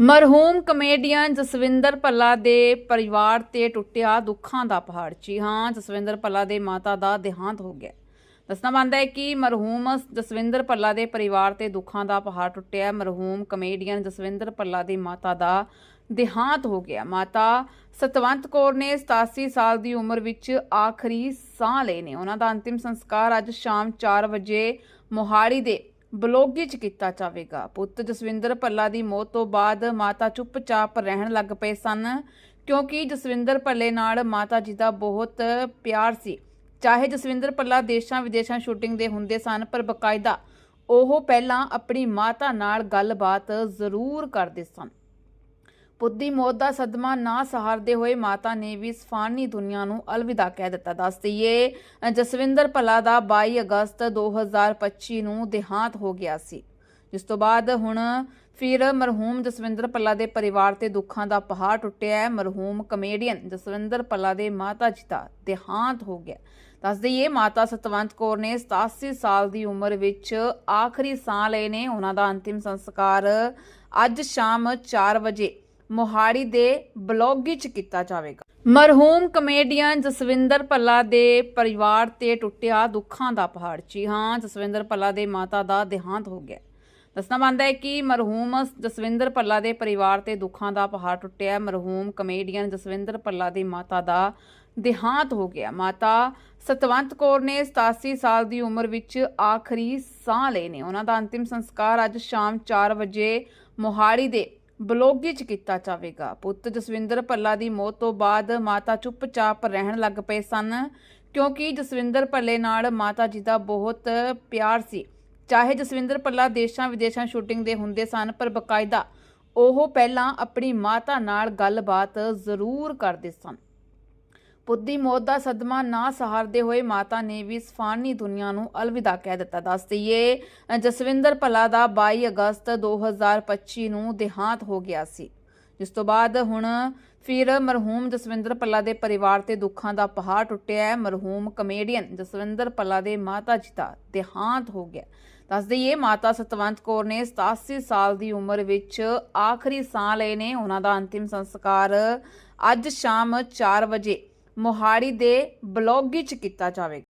ਮਰਹੂਮ comedian Jaswinder Bhalla ਦੇ ਪਰਿਵਾਰ ਤੇ ਟੁੱਟਿਆ ਦੁੱਖਾਂ ਦਾ ਪਹਾੜ। ਜੀ ਹਾਂ, ਜਸਵਿੰਦਰ ਭੱਲਾ ਦੇ ਮਾਤਾ ਦਾ ਦੇਹਾਂਤ ਹੋ ਗਿਆ। ਦੱਸਣਾ ਬੰਦਾ ਹੈ ਕਿ ਮਰਹੂਮ ਜਸਵਿੰਦਰ ਭੱਲਾ ਦੇ ਪਰਿਵਾਰ ਤੇ ਦੁੱਖਾਂ ਦਾ ਪਹਾੜ ਟੁੱਟਿਆ। ਮਰਹੂਮ ਕਮੇਡੀਅਨ ਜਸਵਿੰਦਰ ਭੱਲਾ ਦੀ ਮਾਤਾ ਦਾ ਦੇਹਾਂਤ ਹੋ ਗਿਆ। ਮਾਤਾ ਸਤਵੰਤ ਕੌਰ ਨੇ 87 ਸਾਲ ਦੀ ਉਮਰ ਵਿੱਚ ਆਖਰੀ ਸਾਹ ਲਏ ਨੇ। ਉਹਨਾਂ ਦਾ ਅੰਤਿਮ ਸੰਸਕਾਰ ਅੱਜ ਸ਼ਾਮ 4 ਵਜੇ ਮੋਹਾਲੀ ਦੇ ਬਲੋਗੀ ਚ ਕੀਤਾ ਜਾਵੇਗਾ ਪੁੱਤ ਜਸਵਿੰਦਰ ਭੱਲਾ ਦੀ ਮੌਤ ਤੋਂ ਬਾਅਦ ਮਾਤਾ ਚੁੱਪਚਾਪ ਰਹਿਣ ਲੱਗ ਪਏ ਸਨ, ਕਿਉਂਕਿ ਜਸਵਿੰਦਰ ਭੱਲੇ ਨਾਲ ਮਾਤਾ ਜੀ ਦਾ ਬਹੁਤ ਪਿਆਰ ਸੀ। ਚਾਹੇ ਜਸਵਿੰਦਰ ਭੱਲਾ ਦੇਸ਼ਾਂ ਵਿਦੇਸ਼ਾਂ ਸ਼ੂਟਿੰਗ ਦੇ ਹੁੰਦੇ ਸਨ, ਪਰ ਬਕਾਇਦਾ ਉਹ ਪਹਿਲਾਂ ਆਪਣੀ ਮਾਤਾ ਨਾਲ ਗੱਲਬਾਤ ਜ਼ਰੂਰ ਕਰਦੇ ਸਨ। ਪੁੱਤ ਦੀ ਮੌਤ ਦਾ ਸਦਮਾ ਨਾ ਸਹਾਰਦੇ ਹੋਏ ਮਾਤਾ ਨੇ ਵੀ ਇਸ ਫਾਨੀ ਦੁਨੀਆ ਨੂੰ ਅਲਵਿਦਾ ਕਹਿ ਦਿੱਤਾ। ਦੱਸ ਦਈਏ ਜਸਵਿੰਦਰ ਭੱਲਾ ਦਾ 22 ਅਗਸਤ 2025 ਨੂੰ ਦੇਹਾਂਤ ਹੋ ਗਿਆ ਸੀ। ਜਿਸ ਤੋਂ ਬਾਅਦ ਹੁਣ ਫਿਰ ਮਰਹੂਮ ਜਸਵਿੰਦਰ ਭੱਲਾ ਦੇ ਪਰਿਵਾਰ ਤੇ ਦੁੱਖਾਂ ਦਾ ਪਹਾੜ ਟੁੱਟਿਆ। ਹੈ ਮਰਹੂਮ ਕਮੇਡੀਅਨ ਜਸਵਿੰਦਰ ਭੱਲਾ ਦੇ ਮਾਤਾ ਜੀ ਦਾ ਦੇਹਾਂਤ ਹੋ ਗਿਆ। ਦੱਸ ਦਈਏ, ਮਾਤਾ ਸਤਵੰਤ ਕੌਰ ਨੇ 87 ਸਾਲ ਦੀ ਉਮਰ ਵਿੱਚ ਆਖਰੀ ਸਾਹ ਲਏ ਨੇ। ਉਹਨਾਂ ਦਾ ਅੰਤਿਮ ਸੰਸਕਾਰ ਅੱਜ ਸ਼ਾਮ 4 ਵਜੇ ਮੋਹਾਲੀ ਦੇ ਬਲੌਗੀ ਚ ਕੀਤਾ ਜਾਵੇਗਾ। ਮਰਹੂਮ ਕਮੇਡੀਅਨ ਜਸਵਿੰਦਰ ਭੱਲਾ ਦੇ ਪਰਿਵਾਰ ਤੇ ਟੁੱਟਿਆ ਦੁੱਖਾਂ ਦਾ ਪਹਾੜ। ਜੀ ਹਾਂ, ਜਸਵਿੰਦਰ ਭੱਲਾ ਦੇ ਮਾਤਾ ਦਾ ਦੇਹਾਂਤ ਹੋ ਗਿਆ। ਦੱਸਣਾ ਬੰਦਾ ਹੈ ਕਿ ਮਰਹੂਮ ਜਸਵਿੰਦਰ ਭੱਲਾ ਦੇ ਪਰਿਵਾਰ ਤੇ ਦੁੱਖਾਂ ਦਾ ਪਹਾੜ ਟੁੱਟਿਆ। ਮਰਹੂਮ ਕਮੇਡੀਅਨ ਜਸਵਿੰਦਰ ਭੱਲਾ ਦੀ ਮਾਤਾ ਦਾ ਦੇਹਾਂਤ ਹੋ ਗਿਆ। ਮਾਤਾ ਸਤਵੰਤ ਕੌਰ ਨੇ 87 ਸਾਲ ਦੀ ਉਮਰ ਵਿੱਚ ਆਖਰੀ ਸਾਹ ਲਏ ਨੇ। ਉਹਨਾਂ ਦਾ ਅੰਤਿਮ ਸੰਸਕਾਰ ਅੱਜ ਸ਼ਾਮ 4 ਵਜੇ ਮੋਹਾਲੀ ਦੇ ਬਲੋਗੀ ਚ ਕੀਤਾ ਜਾਵੇਗਾ। ਪੁੱਤ ਜਸਵਿੰਦਰ ਭੱਲਾ ਦੀ ਮੌਤ ਤੋਂ ਬਾਅਦ ਮਾਤਾ ਚੁੱਪਚਾਪ ਰਹਿਣ ਲੱਗ ਪਏ ਸਨ, ਕਿਉਂਕਿ ਜਸਵਿੰਦਰ ਭੱਲੇ ਨਾਲ ਮਾਤਾ ਜੀ ਦਾ ਬਹੁਤ ਪਿਆਰ ਸੀ। ਚਾਹੇ ਜਸਵਿੰਦਰ ਭੱਲਾ ਦੇਸ਼ਾਂ ਵਿਦੇਸ਼ਾਂ ਸ਼ੂਟਿੰਗ ਦੇ ਹੁੰਦੇ ਸਨ, ਪਰ ਬਕਾਇਦਾ ਉਹ ਪਹਿਲਾਂ ਆਪਣੀ ਮਾਤਾ ਨਾਲ ਗੱਲਬਾਤ ਜ਼ਰੂਰ ਕਰਦੇ ਸਨ। ਪੁੱਤ ਦੀ ਮੌਤ ਦਾ ਸਦਮਾ ਨਾ ਸਹਾਰਦੇ ਹੋਏ ਮਾਤਾ ਨੇ ਵੀ ਇਸ ਫਾਨੀ ਦੁਨੀਆ ਨੂੰ ਅਲਵਿਦਾ ਕਹਿ ਦਿੱਤਾ। ਦੱਸ ਦਈਏ ਜਸਵਿੰਦਰ ਭੱਲਾ ਦਾ 22 ਅਗਸਤ 2025 ਨੂੰ ਦੇਹਾਂਤ ਹੋ ਗਿਆ ਸੀ। ਜਿਸ ਤੋਂ ਬਾਅਦ ਹੁਣ ਫਿਰ ਮਰਹੂਮ ਜਸਵਿੰਦਰ ਭੱਲਾ ਦੇ ਪਰਿਵਾਰ ਤੇ ਦੁੱਖਾਂ ਦਾ ਪਹਾੜ ਟੁੱਟਿਆ ਹੈ। ਮਰਹੂਮ ਕਮੇਡੀਅਨ ਜਸਵਿੰਦਰ ਭੱਲਾ ਦੇ ਮਾਤਾ ਜੀ ਦਾ ਦੇਹਾਂਤ ਹੋ ਗਿਆ। ਦੱਸ ਦਈਏ, ਮਾਤਾ ਸਤਵੰਤ ਕੌਰ ਨੇ 87 ਸਾਲ ਦੀ ਉਮਰ ਵਿੱਚ ਆਖਰੀ ਸਾਹ ਲਏ ਨੇ। ਉਹਨਾਂ ਦਾ ਅੰਤਿਮ ਸੰਸਕਾਰ ਅੱਜ ਸ਼ਾਮ 4 ਵਜੇ ਮੋਹਾਲੀ ਦੇ ਬਲੌਗੀ ਚ ਕੀਤਾ ਜਾਵੇਗਾ।